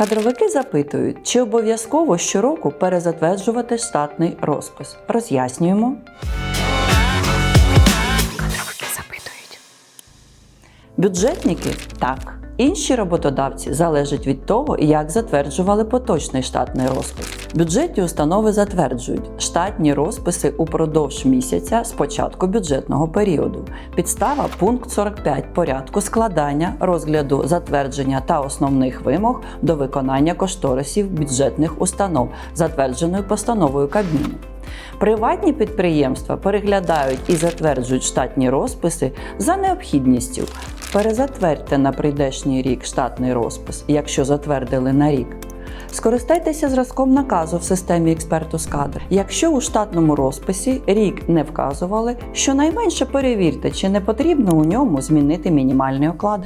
Кадровики запитують, чи обов'язково щороку перезатверджувати штатний розпис. Роз'яснюємо. Кадровики запитують. Бюджетники так. Інші роботодавці залежать від того, як затверджували поточний штатний розпис. Бюджетні установи затверджують штатні розписи упродовж місяця з початку бюджетного періоду. Підстава пункт 45 порядку складання, розгляду, затвердження та основних вимог до виконання кошторисів бюджетних установ, затвердженою постановою Кабміну. Приватні підприємства переглядають і затверджують штатні розписи за необхідністю. Перезатвердьте на прийдешній рік штатний розпис, якщо затвердили на рік. Скористайтеся зразком наказу в системі експерту з кадр. Якщо у штатному розписі рік не вказували, щонайменше перевірте, чи не потрібно у ньому змінити мінімальний оклад.